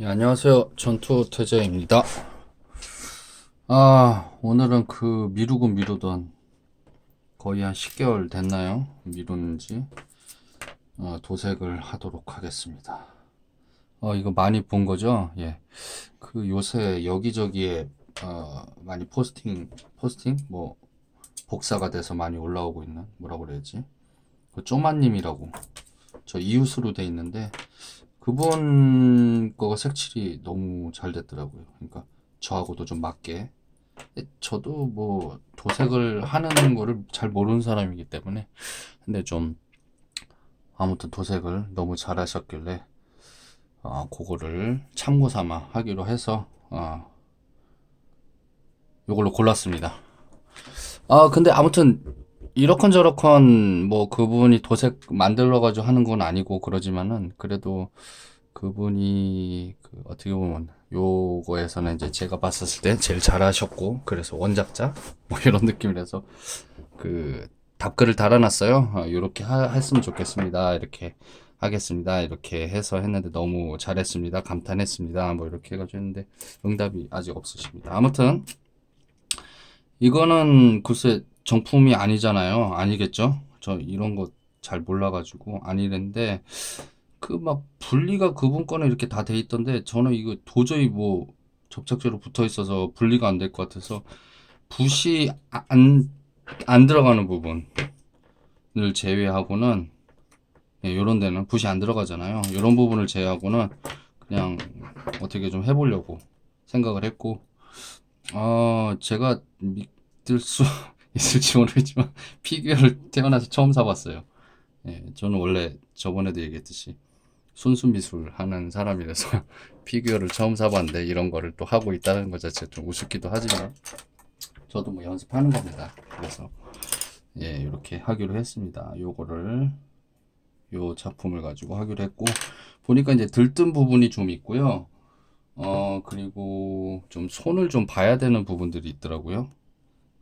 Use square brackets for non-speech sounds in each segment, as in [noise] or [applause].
예, 안녕하세요. 전투 태재입니다. 아, 오늘은 그 미루고 미루던 거의 한 10개월 됐나요? 미루는지 어, 도색을 하도록 하겠습니다. 어, 이거 많이 본 거죠? 예. 그 요새 여기저기에 어, 많이 포스팅, 포스팅? 뭐, 복사가 돼서 많이 올라오고 있는, 뭐라고 그래야지? 그 쪼마님이라고. 저 이웃으로 돼 있는데, 그분 거가 색칠이 너무 잘 됐더라고요. 그러니까 저하고도 좀 맞게. 저도 뭐 도색을 하는 거를 잘 모르는 사람이기 때문에 근데 좀 아무튼 도색을 너무 잘 하셨길래 어, 그거를 참고 삼아 하기로 해서 어, 요걸로 골랐습니다. 아 근데 아무튼 이렇건 저렇건 뭐 그분이 도색 만들어 가지고 하는 건 아니고 그러지만은 그래도 그분이 그 어떻게 보면 요거에서는 이제 제가 봤었을 때 제일 잘하셨고 그래서 원작자 뭐 이런 느낌이라서 그 답글을 달아놨어요. 어, 요렇게 하, 했으면 좋겠습니다. 이렇게 하겠습니다. 이렇게 해서 했는데 너무 잘했습니다. 감탄했습니다. 뭐 이렇게 해가지고 했는데 응답이 아직 없으십니다. 아무튼 이거는 글쎄 정품이 아니잖아요. 아니겠죠? 저 이런 거 잘 몰라가지고 아니는데 그 막 분리가 그분 거는 이렇게 다 돼 있던데 저는 이거 도저히 뭐 접착제로 붙어 있어서 분리가 안 될 것 같아서 붓이 안, 안 들어가는 부분을 제외하고는 예, 이런 데는 붓이 안 들어가잖아요. 이런 부분을 제외하고는 그냥 어떻게 좀 해보려고 생각을 했고 어, 제가 믿을 수 있을지 모르겠지만 [laughs] 피규어를 태어나서 처음 사봤어요. 예, 저는 원래 저번에도 얘기했듯이 순수 미술 하는 사람이라서 [laughs] 피규어를 처음 사봤는데 이런 거를 또 하고 있다는 것 자체 좀 우습기도 하지만 저도 뭐 연습하는 겁니다. 그래서 예, 이렇게 하기로 했습니다. 요거를 요 작품을 가지고 하기로 했고 보니까 이제 들뜬 부분이 좀 있고요. 어, 그리고 좀 손을 좀 봐야 되는 부분들이 있더라고요.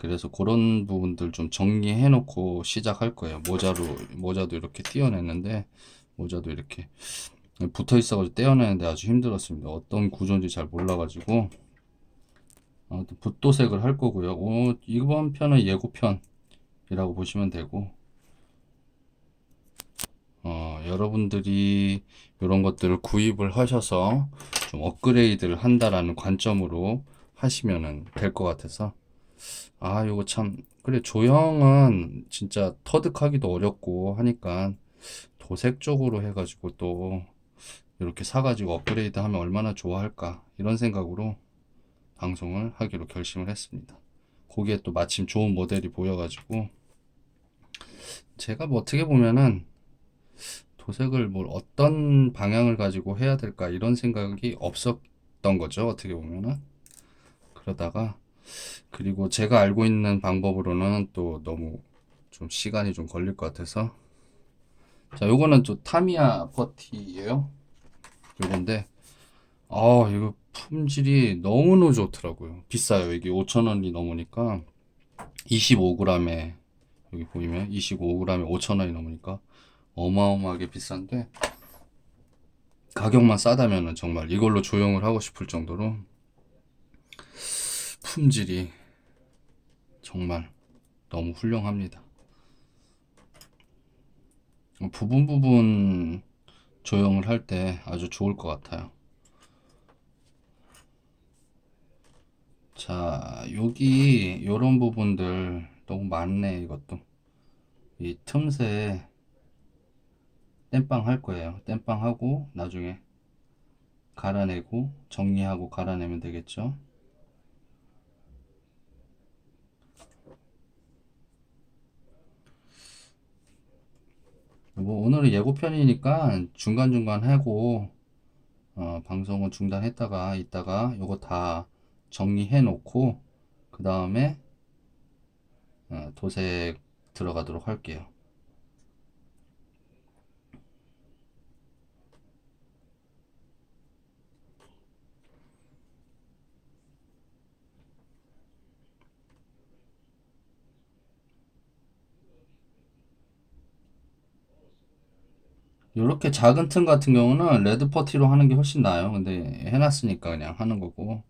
그래서 그런 부분들 좀 정리해 놓고 시작할 거예요. 모자로, 모자도 이렇게 띄어냈는데, 모자도 이렇게 붙어 있어가지고 떼어내는데 아주 힘들었습니다. 어떤 구조인지 잘 몰라가지고, 아무튼 붓도색을 할 거고요. 오, 이번 편은 예고편이라고 보시면 되고, 어, 여러분들이 이런 것들을 구입을 하셔서 좀 업그레이드를 한다라는 관점으로 하시면은 될것 같아서 아 요거 참 그래 조형은 진짜 터득하기도 어렵고 하니까 도색 쪽으로 해가지고 또 이렇게 사가지고 업그레이드 하면 얼마나 좋아할까 이런 생각으로 방송을 하기로 결심을 했습니다. 거기에 또 마침 좋은 모델이 보여가지고 제가 뭐 어떻게 보면은 도색을 뭘 어떤 방향을 가지고 해야 될까 이런 생각이 없었던 거죠. 어떻게 보면은 그러다가 그리고 제가 알고 있는 방법으로는 또 너무 좀 시간이 좀 걸릴 것 같아서 자 요거는 또 타미야 퍼티예요. 요건데 아 이거 품질이 너무너무 좋더라고요. 비싸요. 이게 5,000원이 넘으니까 25g에 여기 보이면 25g에 5,000원이 넘으니까 어마어마하게 비싼데 가격만 싸다면은 정말 이걸로 조형을 하고 싶을 정도로 품질이 정말 너무 훌륭합니다. 부분 부분 조형을 할 때 아주 좋을 것 같아요. 자, 여기 요런 부분들 너무 많네, 이것도. 이 틈새 땜빵 할 거예요. 땜빵 하고 나중에 갈아내고 정리하고 갈아내면 되겠죠. 뭐 오늘은 예고편이니까 중간중간 하고 어, 방송은 중단했다가 이따가 요거 다 정리해 놓고 그 다음에 어, 도색 들어가도록 할게요. 이렇게 작은 틈 같은 경우는 레드 퍼티로 하는 게 훨씬 나아요. 근데 해놨으니까 그냥 하는 거고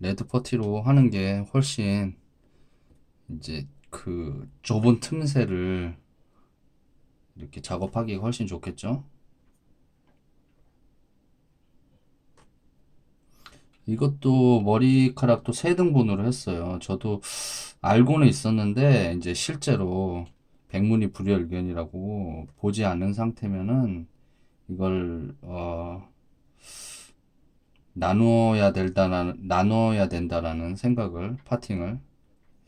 레드 퍼티로 하는 게 훨씬 이제 그 좁은 틈새를 이렇게 작업하기가 훨씬 좋겠죠. 이것도 머리카락도 세 등분으로 했어요. 저도 알고는 있었는데 이제 실제로 백문이 불여일견이라고 보지 않은 상태면은 이걸 어 나누어야 된다는 나눠야 된다라는 생각을 파팅을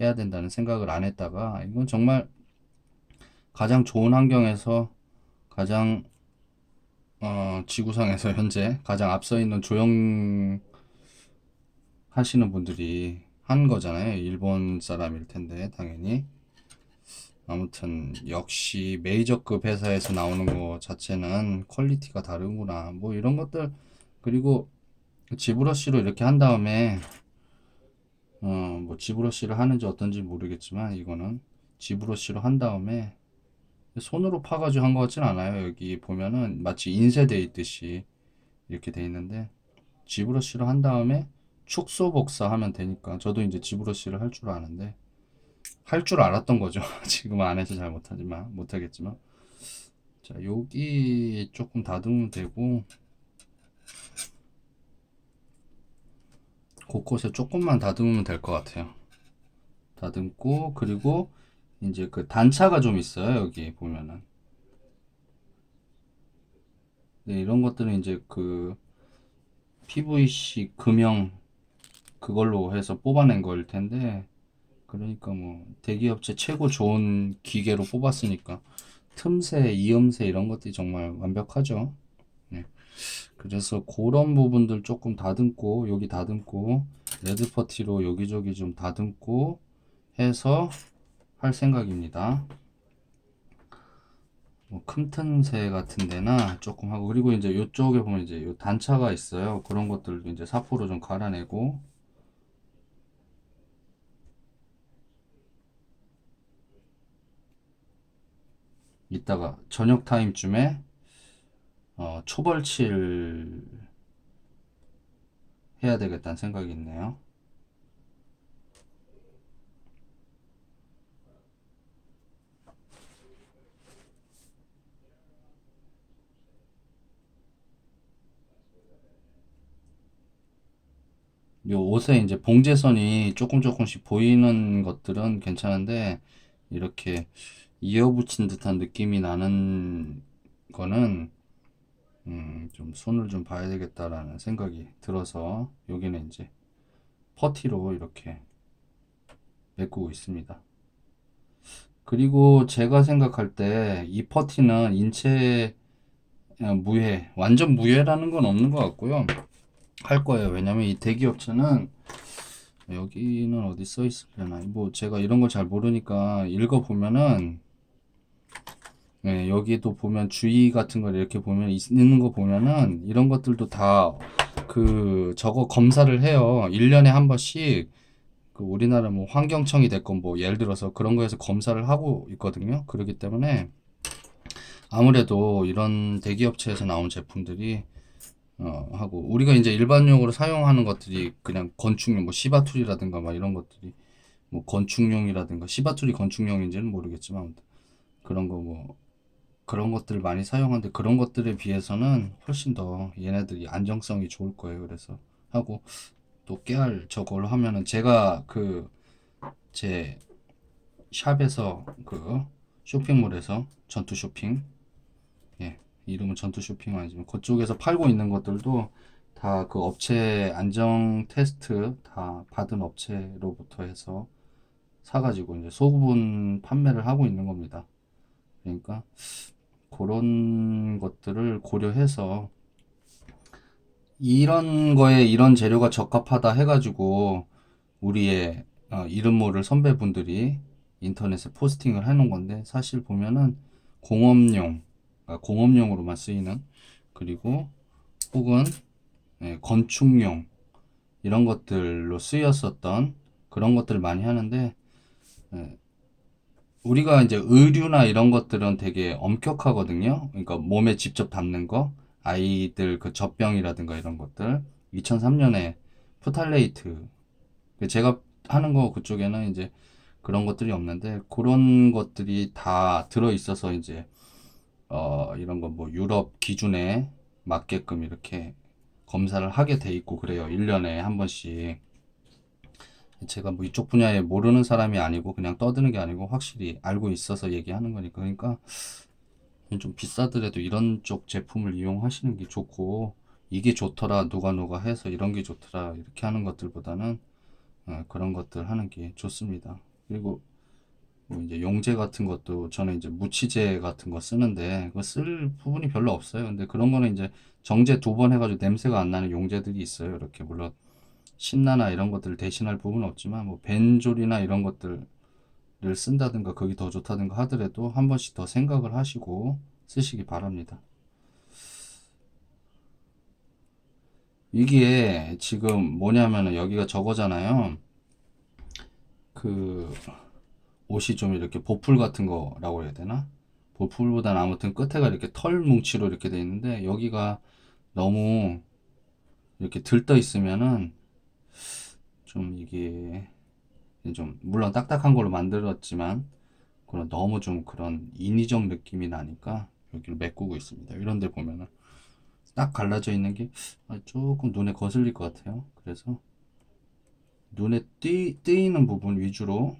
해야 된다는 생각을 안 했다가 이건 정말 가장 좋은 환경에서 가장 어 지구상에서 현재 가장 앞서 있는 조형 하시는 분들이 한 거잖아요. 일본 사람일 텐데 당연히. 아무튼 역시 메이저급 회사에서 나오는 거 자체는 퀄리티가 다르구나. 뭐 이런 것들 그리고 지브러쉬로 이렇게 한 다음에 어뭐 지브러쉬를 하는지 어떤지 모르겠지만 이거는 지브러쉬로 한 다음에 손으로 파가지고 한 것 같진 않아요. 여기 보면은 마치 인쇄돼 있듯이 이렇게 돼 있는데 지브러쉬로 한 다음에 축소 복사하면 되니까 저도 이제 지브러쉬를 할 줄 아는데 할 줄 알았던 거죠. [laughs] 지금 안 해서 잘 못하지만 못하겠지만 자 여기 조금 다듬으면 되고 곳곳에 조금만 다듬으면 될 것 같아요. 다듬고 그리고 이제 그 단차가 좀 있어요. 여기 보면은 네, 이런 것들은 이제 그 PVC 금형 그걸로 해서 뽑아낸 거일 텐데 그러니까 뭐 대기업체 최고 좋은 기계로 뽑았으니까 틈새, 이음새 이런 것들이 정말 완벽하죠. 네. 그래서 그런 부분들 조금 다듬고 여기 다듬고 레드 퍼티로 여기저기 좀 다듬고 해서 할 생각입니다. 뭐 큼틈새 같은 데나 조금 하고 그리고 이제 이쪽에 보면 이제 요 단차가 있어요. 그런 것들도 이제 사포로 좀 갈아내고 이따가 저녁 타임쯤에 어, 초벌칠 해야 되겠다는 생각이 있네요. 요 옷에 이제 봉제선이 조금 조금씩 보이는 것들은 괜찮은데 이렇게 이어붙인 듯한 느낌이 나는 거는 음, 좀 손을 좀 봐야 되겠다라는 생각이 들어서 여기는 이제 퍼티로 이렇게 메꾸고 있습니다. 그리고 제가 생각할 때 이 퍼티는 인체 어, 무해, 완전 무해라는 건 없는 것 같고요. 할 거예요. 왜냐면 이 대기업체는 여기는 어디 써 있으려나? 뭐 제가 이런 걸 잘 모르니까 읽어 보면은 네, 여기도 보면 주의 같은 걸 이렇게 보면 있- 있는 거 보면은 이런 것들도 다 그 저거 검사를 해요. 1년에 한 번씩 그 우리나라 뭐 환경청이 됐건 뭐 예를 들어서 그런 거에서 검사를 하고 있거든요. 그렇기 때문에 아무래도 이런 대기업체에서 나온 제품들이 어, 하고 우리가 이제 일반용으로 사용하는 것들이 그냥 건축용 뭐 시바툴이라든가 막 이런 것들이 뭐 건축용이라든가 시바툴이 건축용인지는 모르겠지만 그런 거뭐 그런 것들을 많이 사용하는데 그런 것들에 비해서는 훨씬 더 얘네들이 안정성이 좋을 거예요. 그래서 하고 또 깨알 저걸로 하면은 제가 그 제 샵에서 그 쇼핑몰에서 전투 쇼핑 예, 이름은 전투 쇼핑 아니지만 그쪽에서 팔고 있는 것들도 다 그 업체 안정 테스트 다 받은 업체로부터 해서 사가지고 이제 소부분 판매를 하고 있는 겁니다. 그러니까 그런 것들을 고려해서 이런 거에 이런 재료가 적합하다 해가지고 우리의 어, 이름 모를 선배분들이 인터넷에 포스팅을 해놓은 건데 사실 보면은 공업용, 아, 공업용으로만 쓰이는 그리고 혹은 예, 건축용 이런 것들로 쓰였었던 그런 것들을 많이 하는데 예, 우리가 이제 의류나 이런 것들은 되게 엄격하거든요. 그러니까 몸에 직접 닿는 거, 아이들 그 젖병이라든가 이런 것들. 2003년에 프탈레이트. 제가 하는 거 그쪽에는 이제 그런 것들이 없는데 그런 것들이 다 들어 있어서 이제 어 이런 거 뭐 유럽 기준에 맞게끔 이렇게 검사를 하게 돼 있고 그래요. 1년에 한 번씩. 제가 뭐 이쪽 분야에 모르는 사람이 아니고 그냥 떠드는 게 아니고 확실히 알고 있어서 얘기하는 거니까. 그러니까 좀 비싸더라도 이런 쪽 제품을 이용하시는 게 좋고 이게 좋더라 누가 누가 해서 이런 게 좋더라 이렇게 하는 것들보다는 어, 그런 것들 하는 게 좋습니다. 그리고 뭐 이제 용제 같은 것도 저는 이제 무치제 같은 거 쓰는데 그거 쓸 부분이 별로 없어요. 근데 그런 거는 이제 정제 두 번 해가지고 냄새가 안 나는 용제들이 있어요. 이렇게 물론 신나나 이런 것들을 대신할 부분은 없지만 뭐 벤졸이나 이런 것들을 쓴다든가 그게 더 좋다든가 하더라도 한 번씩 더 생각을 하시고 쓰시기 바랍니다. 이게 지금 뭐냐면은 여기가 저거잖아요. 그 옷이 좀 이렇게 보풀 같은 거라고 해야 되나? 보풀보다는 아무튼 끝에가 이렇게 털 뭉치로 이렇게 돼 있는데 여기가 너무 이렇게 들떠 있으면은 좀 이게 좀 물론 딱딱한 걸로 만들었지만 그런 너무 좀 그런 인위적 느낌이 나니까 여기를 메꾸고 있습니다. 이런 데 보면은 딱 갈라져 있는 게 아, 조금 눈에 거슬릴 것 같아요. 그래서 눈에 띄, 띄는 부분 위주로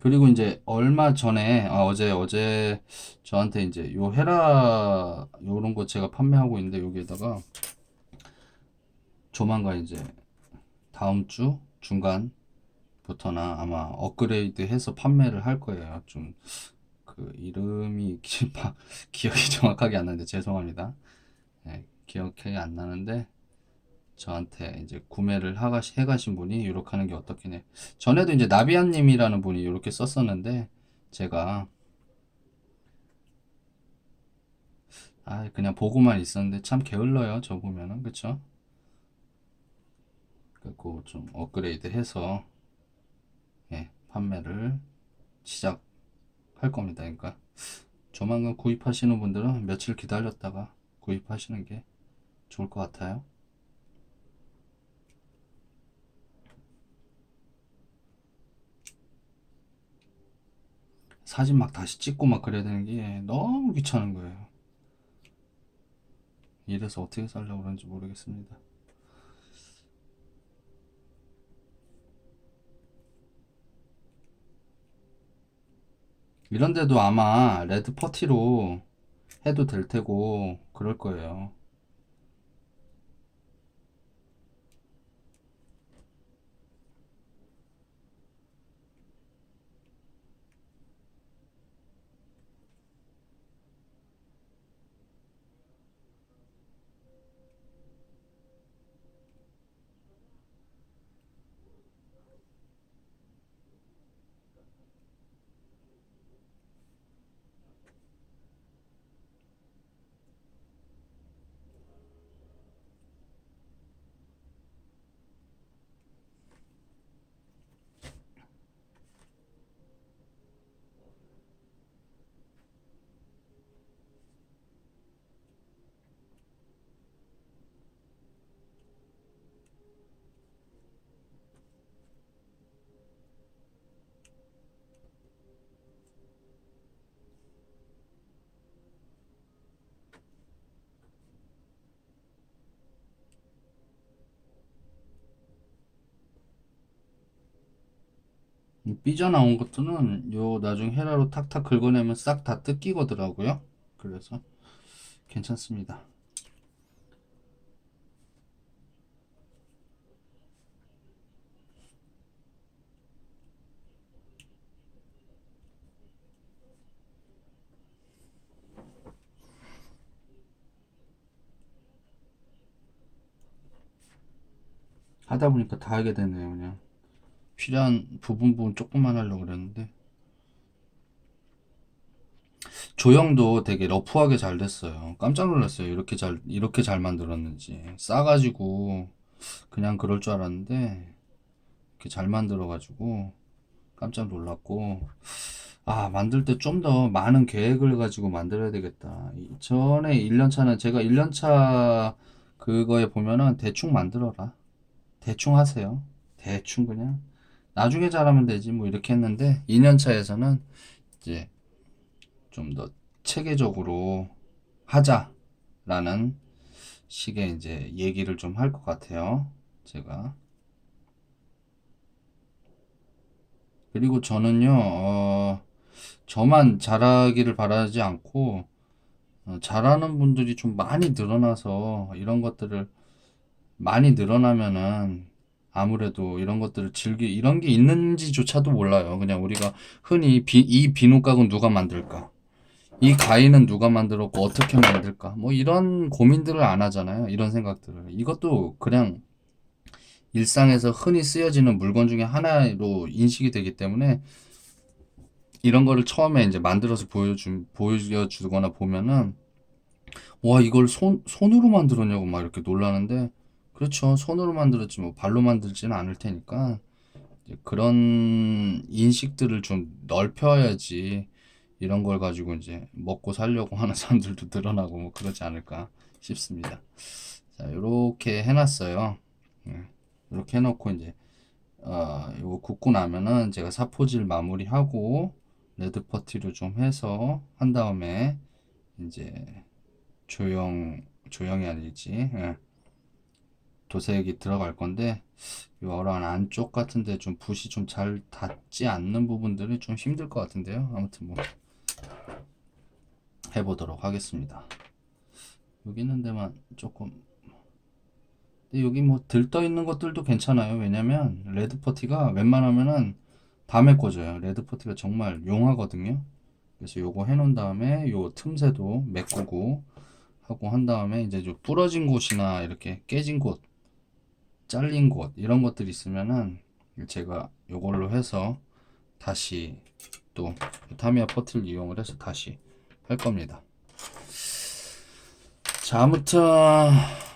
그리고 이제 얼마 전에 아, 어제 어제 저한테 이제 요 헤라 요런 거 제가 판매하고 있는데 여기에다가 조만간 이제 다음 주 중간부터나 아마 업그레이드 해서 판매를 할 거예요. 좀 그 이름이 [laughs] 기억이 정확하게 안 나는데 죄송합니다. 네, 기억이 안 나는데 저한테 이제 구매를 하가시, 해가신 분이 이렇게 하는 게 어떻긴 해. 전에도 이제 나비안님이라는 분이 이렇게 썼었는데 제가 아 그냥 보고만 있었는데 참 게을러요. 저 보면은 그쵸? 그리고 좀 업그레이드 해서 예, 판매를 시작할 겁니다. 그러니까 조만간 구입하시는 분들은 며칠 기다렸다가 구입하시는 게 좋을 것 같아요. 사진 막 다시 찍고 막 그래야 되는 게 너무 귀찮은 거예요. 이래서 어떻게 살려고 그런지 모르겠습니다. 이런데도 아마 레드 퍼티로 해도 될 테고 그럴 거예요. 이 삐져나온 것들은 요 나중에 헤라로 탁탁 긁어내면 싹 다 뜯기거더라고요. 그래서 괜찮습니다. 하다 보니까 다 하게 되네요, 그냥. 필요한 부분 부분 조금만 하려고 그랬는데 조형도 되게 러프하게 잘 됐어요. 깜짝 놀랐어요. 이렇게 잘 이렇게 잘 만들었는지 싸가지고 그냥 그럴 줄 알았는데 이렇게 잘 만들어가지고 깜짝 놀랐고 아 만들 때 좀 더 많은 계획을 가지고 만들어야 되겠다. 이 전에 1년차는 제가 1년차 그거에 보면은 대충 만들어라. 대충 하세요. 대충 그냥 나중에 잘하면 되지 뭐 이렇게 했는데 2년차에서는 이제 좀 더 체계적으로 하자라는 식의 이제 얘기를 좀 할 것 같아요. 제가. 그리고 저는요, 어, 저만 잘하기를 바라지 않고, 어, 잘하는 분들이 좀 많이 늘어나서 이런 것들을 많이 늘어나면은 아무래도 이런 것들을 즐기, 이런 게 있는지조차도 몰라요. 그냥 우리가 흔히 비, 이 비누각은 누가 만들까? 이 가위는 누가 만들었고 어떻게 만들까? 뭐 이런 고민들을 안 하잖아요. 이런 생각들을. 이것도 그냥 일상에서 흔히 쓰여지는 물건 중에 하나로 인식이 되기 때문에 이런 거를 처음에 이제 만들어서 보여주, 보여주거나 보면은 와, 이걸 손, 손으로 만들었냐고 막 이렇게 놀라는데 그렇죠. 손으로 만들었지 뭐 발로 만들지는 않을 테니까 그런 인식들을 좀 넓혀야지 이런 걸 가지고 이제 먹고 살려고 하는 사람들도 늘어나고 뭐 그러지 않을까 싶습니다. 자, 이렇게 해놨어요. 이렇게 해놓고 이제 어, 이거 굽고 나면은 제가 사포질 마무리하고 레드 퍼티로 좀 해서 한 다음에 이제 조형 조형이 아니지 예. 도색이 들어갈 건데 이 어랑 안쪽 같은데 좀 붓이 좀 잘 닿지 않는 부분들이 좀 힘들 것 같은데요. 아무튼 뭐 해보도록 하겠습니다. 여기 있는 데만 조금 근데 여기 뭐 들떠 있는 것들도 괜찮아요. 왜냐면 레드 퍼티가 웬만하면은 다 메꿔져요. 레드 퍼티가 정말 용하거든요. 그래서 요거 해놓은 다음에 요 틈새도 메꾸고 하고 한 다음에 이제 좀 부러진 곳이나 이렇게 깨진 곳, 잘린 곳 이런 것들이 있으면은 제가 요걸로 해서 다시 또 타미야 퍼티를 이용을 해서 다시 할 겁니다. 자, 아무튼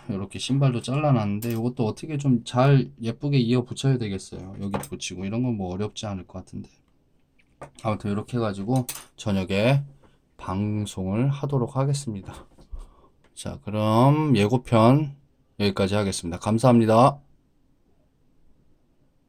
이렇게 신발도 잘라놨는데 이것도 어떻게 좀 잘 예쁘게 이어 붙여야 되겠어요. 여기 붙이고 이런 건 뭐 어렵지 않을 것 같은데. 아무튼 이렇게 해가지고 저녁에 방송을 하도록 하겠습니다. 자, 그럼 예고편 여기까지 하겠습니다. 감사합니다.